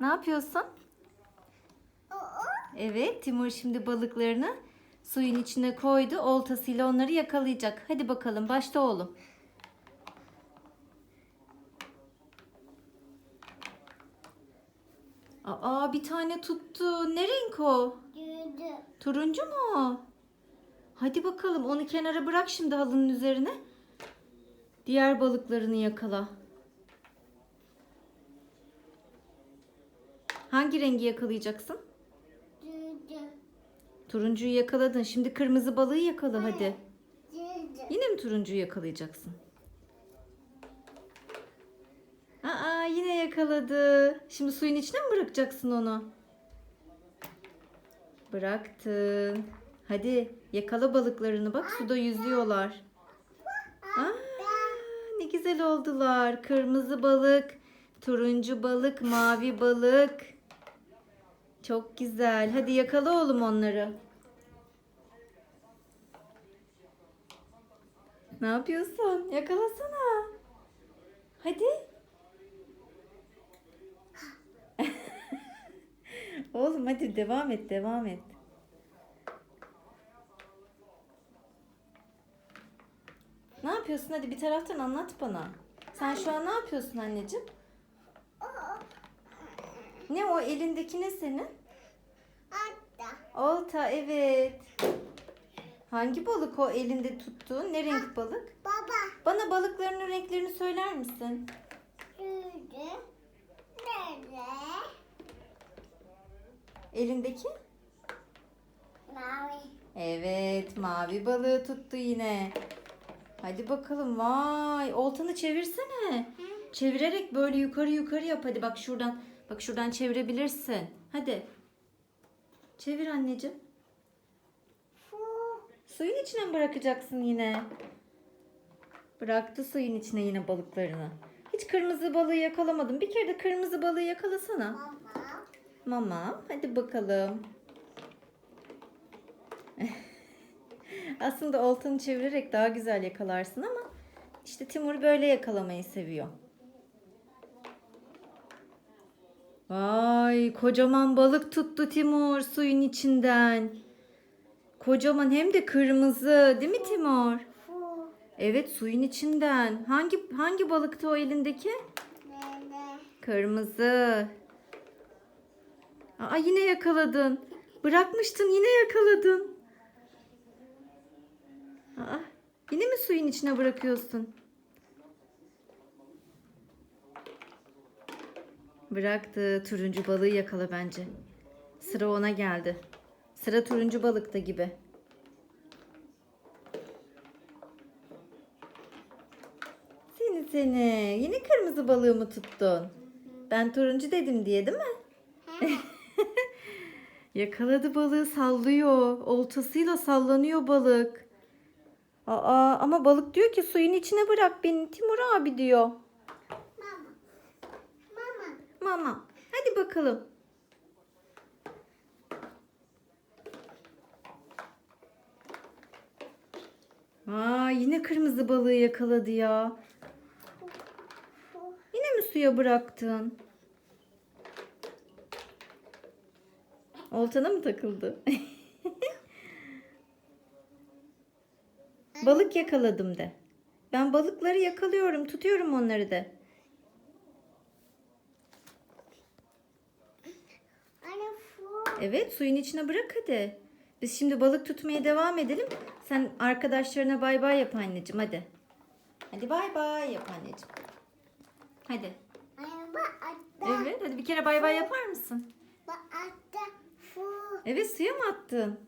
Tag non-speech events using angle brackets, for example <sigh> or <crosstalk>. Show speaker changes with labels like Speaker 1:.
Speaker 1: Ne yapıyorsun? Evet Timur şimdi balıklarını suyun içine koydu. Oltasıyla onları yakalayacak. Hadi bakalım başla oğlum. Aa bir tane tuttu. Ne renk o? Turuncu mu? Hadi bakalım onu kenara bırak şimdi halının üzerine. Diğer balıklarını yakala. Hangi rengi yakalayacaksın?
Speaker 2: Düdü.
Speaker 1: Turuncuyu yakaladın. Şimdi kırmızı balığı yakala hadi.
Speaker 2: Düdü.
Speaker 1: Yine mi turuncuyu yakalayacaksın? Aa yine yakaladı. Şimdi suyun içine mi bırakacaksın onu? Bıraktın. Hadi yakala balıklarını bak suda yüzüyorlar. Aa, ne güzel oldular. Kırmızı balık, turuncu balık, mavi balık. Çok güzel. Hadi yakala oğlum onları. Ne yapıyorsun? Yakalasana. Hadi. <laughs> Oğlum hadi devam et, devam et. Ne yapıyorsun? Hadi bir taraftan anlat bana. Sen şu an ne yapıyorsun anneciğim? Ne o elindeki ne senin?
Speaker 2: Hatta.
Speaker 1: Olta evet. Hangi balık o elinde tuttuğun? Ne renk balık?
Speaker 2: Baba.
Speaker 1: Bana balıklarının renklerini söyler misin?
Speaker 2: Düdü. Nerede?
Speaker 1: Elindeki?
Speaker 2: Mavi.
Speaker 1: Evet, mavi balığı tuttu yine. Hadi bakalım. Vay, oltanı çevirsene. Çevirerek böyle yukarı yukarı yap. Hadi bak şuradan. Bak şuradan çevirebilirsin. Hadi. Çevir anneciğim. Suyun içine mi bırakacaksın yine? Bıraktı suyun içine yine balıklarını. Hiç kırmızı balığı yakalamadım. Bir kere de kırmızı balığı yakalasana.
Speaker 2: Mama.
Speaker 1: Mama, hadi bakalım. <laughs> Aslında oltanı çevirerek daha güzel yakalarsın ama işte Timur böyle yakalamayı seviyor. Vay, kocaman balık tuttu Timur suyun içinden. Kocaman hem de kırmızı, değil mi Timur? Evet, suyun içinden. Hangi hangi balıktı o elindeki? Kırmızı. Aa yine yakaladın. Bırakmıştın yine yakaladın. Aa yine mi suyun içine bırakıyorsun? Bıraktı. Turuncu balığı yakala bence. Sıra ona geldi. Sıra turuncu balıkta gibi. Seni seni. Yine kırmızı balığı mı tuttun? Ben turuncu dedim diye değil mi? <laughs> Yakaladı balığı sallıyor. Oltasıyla sallanıyor balık. Aa ama balık diyor ki suyun içine bırak beni Timur abi diyor.
Speaker 2: Mama. Mama.
Speaker 1: Mama hadi bakalım. Aa yine kırmızı balığı yakaladı ya. Yine mi suya bıraktın? Oltana mı takıldı? <laughs> Balık yakaladım de. Ben balıkları yakalıyorum, tutuyorum onları de. Evet, suyun içine bırak hadi. Biz şimdi balık tutmaya devam edelim. Sen arkadaşlarına bay bay yap anneciğim hadi. Hadi bay bay yap anneciğim. Hadi. Evet, hadi bir kere bay bay yapar mısın? Evet, suya mı attın?